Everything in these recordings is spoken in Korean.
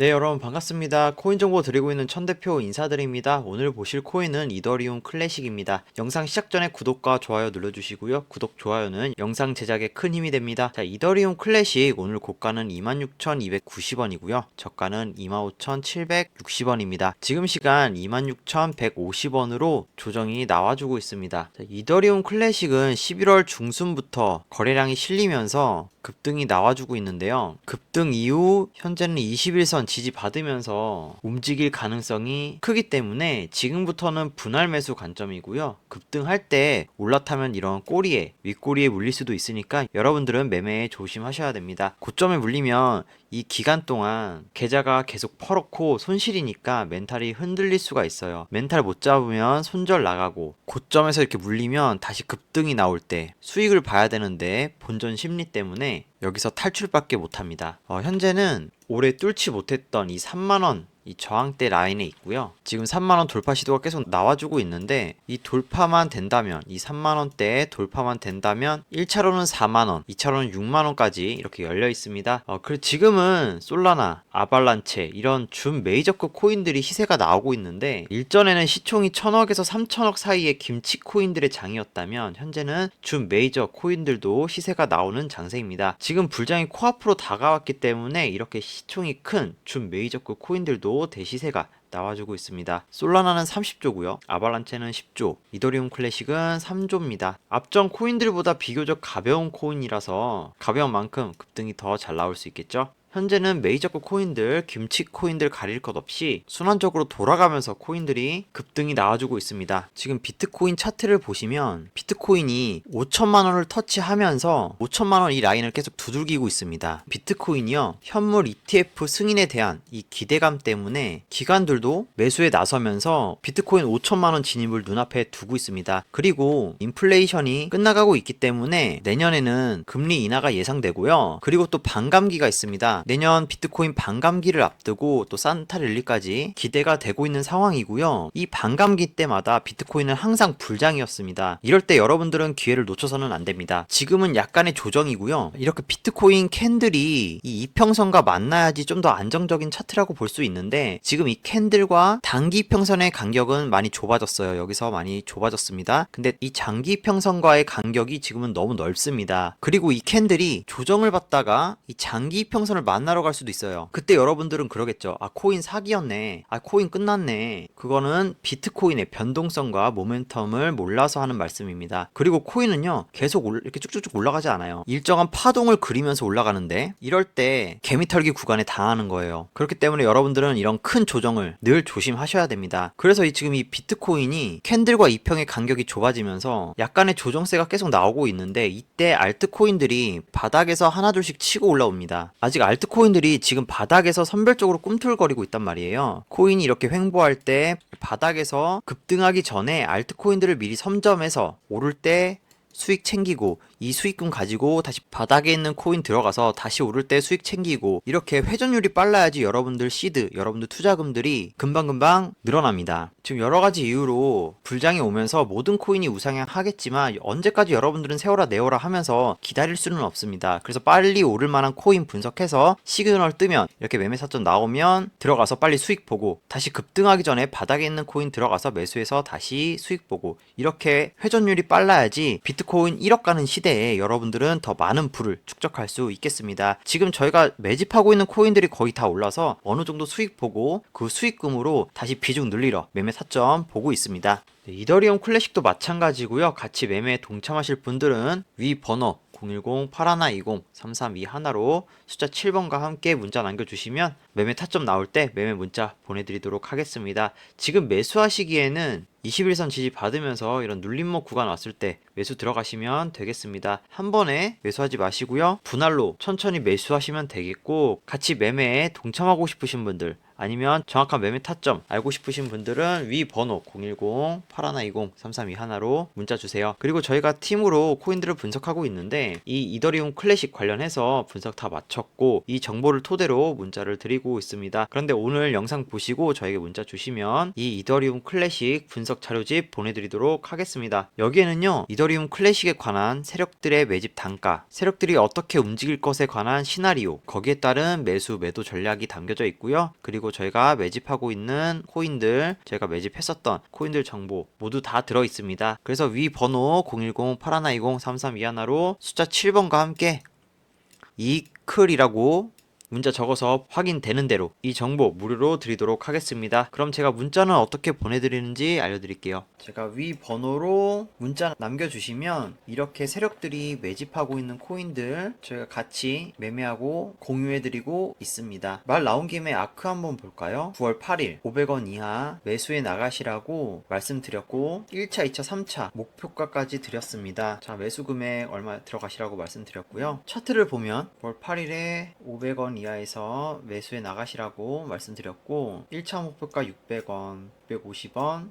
네 여러분 반갑습니다. 코인 정보 드리고 있는 천 대표 인사드립니다. 오늘 보실 코인은 이더리움 클래식입니다. 영상 시작 전에 구독과 좋아요 눌러주시고요. 구독 좋아요는 영상 제작에 큰 힘이 됩니다. 자 이더리움 클래식 오늘 고가는 26,290원이고요. 저가는 25,760원입니다. 지금 시간 26,150원으로 조정이 나와주고 있습니다. 자, 이더리움 클래식은 11월 중순부터 거래량이 실리면서 급등이 나와주고 있는데요. 급등 이후 현재는 21선 지지 받으면서 움직일 가능성이 크기 때문에 지금부터는 분할 매수 관점이고요. 급등할 때 올라타면 이런 꼬리에 윗꼬리에 물릴 수도 있으니까 여러분들은 매매에 조심하셔야 됩니다. 고점에 물리면 이 기간 동안 계좌가 계속 퍼렇고 손실이니까 멘탈이 흔들릴 수가 있어요. 멘탈 못 잡으면 손절 나가고 고점에서 이렇게 물리면 다시 급등이 나올 때 수익을 봐야 되는데 본전 심리 때문에 여기서 탈출밖에 못합니다. 어, 현재는 올해 뚫지 못했던 이 3만원 이 저항대 라인에 있고요. 지금 3만원 돌파 시도가 계속 나와주고 있는데 이 돌파만 된다면 이 3만원대에 돌파만 된다면 1차로는 4만원, 2차로는 6만원까지 이렇게 열려 있습니다. 어, 그리고 지금은 솔라나, 아발란체 이런 준 메이저급 코인들이 시세가 나오고 있는데 일전에는 시총이 1000억에서 3000억 사이의 김치 코인들의 장이었다면 현재는 준 메이저 코인들도 시세가 나오는 장세입니다. 지금 불장이 코앞으로 다가왔기 때문에 이렇게 시총이 큰 준 메이저급 코인들도 대시세가 나와주고 있습니다. 솔라나는 30조고요. 아발란체는 10조, 이더리움 클래식은 3조입니다. 앞전 코인들보다 비교적 가벼운 코인이라서 가벼운 만큼 급등이 더 잘 나올 수 있겠죠? 현재는 메이저급 코인들, 김치 코인들 가릴 것 없이 순환적으로 돌아가면서 코인들이 급등이 나와주고 있습니다. 지금 비트코인 차트를 보시면 비트코인이 5천만 원을 터치하면서 5천만 원 이 라인을 계속 두들기고 있습니다. 비트코인이요 현물 ETF 승인에 대한 이 기대감 때문에 기관들도 매수에 나서면서 비트코인 5천만 원 진입을 눈앞에 두고 있습니다. 그리고 인플레이션이 끝나가고 있기 때문에 내년에는 금리 인하가 예상되고요. 그리고 또 반감기가 있습니다. 내년 비트코인 반감기를 앞두고 또 산타릴리까지 기대가 되고 있는 상황이고요. 이 반감기 때마다 비트코인은 항상 불장이었습니다. 이럴 때 여러분들은 기회를 놓쳐서는 안 됩니다. 지금은 약간의 조정이고요. 이렇게 비트코인 캔들이 이 이평선과 만나야지 좀 더 안정적인 차트라고 볼 수 있는데 지금 이 캔들과 단기 평선의 간격은 많이 좁아졌어요. 여기서 많이 좁아졌습니다. 근데 이 장기 평선과의 간격이 지금은 너무 넓습니다. 그리고 이 캔들이 조정을 받다가 이 장기 평선을 만나러 갈 수도 있어요. 그때 여러분들은 그러겠죠. 아, 코인 사기였네. 아, 코인 끝났네. 그거는 비트코인의 변동성과 모멘텀을 몰라서 하는 말씀입니다. 그리고 코인은요, 계속 올- 이렇게 쭉쭉쭉 올라가지 않아요. 일정한 파동을 그리면서 올라가는데, 이럴 때 개미털기 구간에 당하는 거예요. 그렇기 때문에 여러분들은 이런 큰 조정을 늘 조심하셔야 됩니다. 그래서 이 지금 이 비트코인이 캔들과 이평의 간격이 좁아지면서 약간의 조정세가 계속 나오고 있는데, 이때 알트코인들이 바닥에서 하나둘씩 치고 올라옵니다. 아직 알 트코인들이 지금 바닥에서 선별적으로 꿈틀거리고 있단 말이에요. 코인이 이렇게 횡보할 때 바닥에서 급등하기 전에 알트코인들을 미리 선점해서 오를 때 수익 챙기고 이 수익금 가지고 다시 바닥에 있는 코인 들어가서 다시 오를 때 수익 챙기고 이렇게 회전율이 빨라야지 여러분들 시드, 여러분들 투자금들이 금방금방 늘어납니다. 지금 여러 가지 이유로 불장이 오면서 모든 코인이 우상향하겠지만 언제까지 여러분들은 세워라 내워라 하면서 기다릴 수는 없습니다. 그래서 빨리 오를 만한 코인 분석해서 시그널 뜨면 이렇게 매매 사전 나오면 들어가서 빨리 수익 보고 다시 급등하기 전에 바닥에 있는 코인 들어가서 매수해서 다시 수익 보고 이렇게 회전율이 빨라야지 비트코인 1억 가는 시대 에 여러분들은 더 많은 부를 축적할 수 있겠습니다. 지금 저희가 매집하고 있는 코인들이 거의 다 올라서 어느 정도 수익 보고 그 수익금으로 다시 비중 늘리러 매매 타점 보고 있습니다. 네, 이더리움 클래식도 마찬가지고요. 같이 매매에 동참하실 분들은 위 번호 010-8120-3321로 숫자 7번과 함께 문자 남겨주시면 매매 타점 나올 때 매매 문자 보내드리도록 하겠습니다. 지금 매수하시기에는 21선 지지 받으면서 이런 눌림목 구간 왔을 때 매수 들어가시면 되겠습니다. 한 번에 매수하지 마시고요. 분할로 천천히 매수하시면 되겠고 같이 매매에 동참하고 싶으신 분들 아니면 정확한 매매 타점 알고 싶으신 분들은 위 번호 010-8120-3321로 문자 주세요. 그리고 저희가 팀으로 코인들을 분석하고 있는데 이 이더리움 클래식 관련해서 분석 다 마쳤고 이 정보를 토대로 문자를 드리고 있습니다. 그런데 오늘 영상 보시고 저에게 문자 주시면 이 이더리움 클래식 분석 자료집 보내드리도록 하겠습니다. 여기에는요 이더리움 클래식에 관한 세력들의 매집 단가, 세력들이 어떻게 움직일 것에 관한 시나리오, 거기에 따른 매수 매도 전략이 담겨져 있고요. 그리고 저희가 매집하고 있는 코인들, 제가 매집했었던 코인들 정보 모두 다 들어 있습니다. 그래서 위 번호 010-8120-3321로 숫자 7번과 함께 이클이라고 문자 적어서 확인되는 대로 이 정보 무료로 드리도록 하겠습니다. 그럼 제가 문자는 어떻게 보내드리는지 알려드릴게요. 제가 위 번호로 문자 남겨주시면 이렇게 세력들이 매집하고 있는 코인들 저희가 같이 매매하고 공유해드리고 있습니다. 말 나온 김에 아크 한번 볼까요? 9월 8일 500원 이하 매수에 나가시라고 말씀드렸고 1차, 2차, 3차 목표가까지 드렸습니다. 자 매수 금액 얼마 들어가시라고 말씀드렸고요. 차트를 보면 9월 8일에 500원 이하에서 매수에 나가시라고 말씀드렸고 1차 목표가 600원, 650원,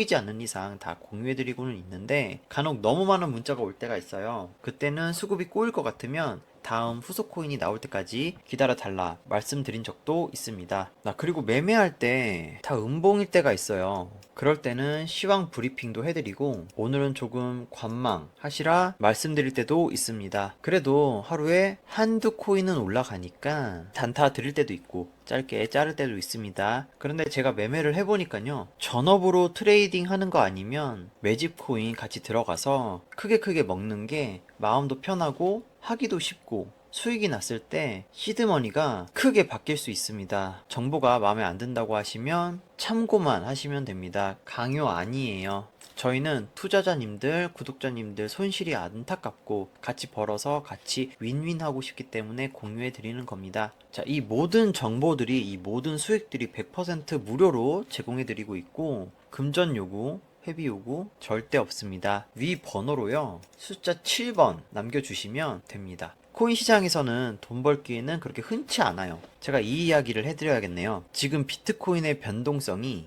이지 않는 이상 다 공유해드리고는 있는데 간혹 너무 많은 문자가 올 때가 있어요. 그때는 수급이 꼬일 것 같으면 다음 후속 코인이 나올 때까지 기다려 달라 말씀드린 적도 있습니다. 나 그리고 매매할 때 다 음봉일 때가 있어요. 그럴 때는 시황 브리핑도 해드리고 오늘은 조금 관망 하시라 말씀드릴 때도 있습니다. 그래도 하루에 한두 코인은 올라가니까 단타 드릴 때도 있고 짧게 자를 때도 있습니다. 그런데 제가 매매를 해보니까요. 전업으로 트레이딩 하는 거 아니면 매집 코인 같이 들어가서 크게 크게 먹는 게 마음도 편하고 하기도 쉽고 수익이 났을 때 시드머니가 크게 바뀔 수 있습니다. 정보가 마음에 안 든다고 하시면 참고만 하시면 됩니다. 강요 아니에요. 저희는 투자자님들, 구독자님들 손실이 안타깝고 같이 벌어서 같이 윈윈 하고 싶기 때문에 공유해 드리는 겁니다. 자, 이 모든 정보들이 이 모든 수익들이 100% 무료로 제공해 드리고 있고 금전 요구, 회비 요구 절대 없습니다. 위 번호로요. 숫자 7번 남겨주시면 됩니다. 코인 시장에서는 돈 벌기에는 그렇게 흔치 않아요. 제가 이 이야기를 해드려야겠네요. 지금 비트코인의 변동성이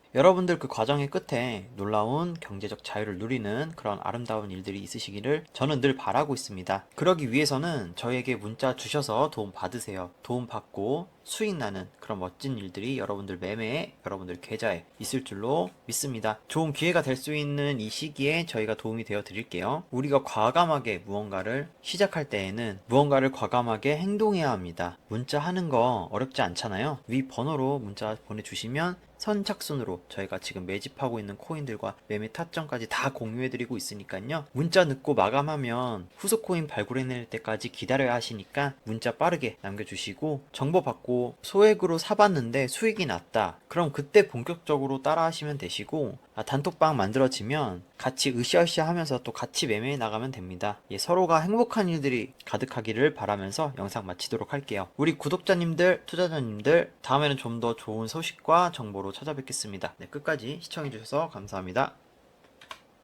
여러분들 그 과정의 끝에 놀라운 경제적 자유를 누리는 그런 아름다운 일들이 있으시기를 저는 늘 바라고 있습니다. 그러기 위해서는 저에게 문자 주셔서 도움 받으세요. 도움 받고 수익 나는 그런 멋진 일들이 여러분들 매매에 여러분들 계좌에 있을 줄로 믿습니다. 좋은 기회가 될 수 있는 이 시기에 저희가 도움이 되어 드릴게요. 우리가 과감하게 무언가를 시작할 때에는 무언가를 과감하게 행동해야 합니다. 문자 하는 거 어렵지 않잖아요. 위 번호로 문자 보내주시면 선착순으로 저희가 지금 매집하고 있는 코인들과 매매 타점까지 다 공유해드리고 있으니까요. 문자 늦고 마감하면 후속 코인 발굴해낼 때까지 기다려야 하시니까 문자 빠르게 남겨주시고 정보 받고 소액으로 사봤는데 수익이 났다. 그럼 그때 본격적으로 따라 하시면 되시고 아, 단톡방 만들어지면 같이 으쌰으쌰 하면서 또 같이 매매해 나가면 됩니다. 예, 서로가 행복한 일들이 가득하기를 바라면서 영상 마치도록 할게요. 우리 구독자님들, 투자자님들, 다음에는 좀 더 좋은 소식과 정보로 찾아뵙겠습니다. 네, 끝까지 시청해주셔서 감사합니다.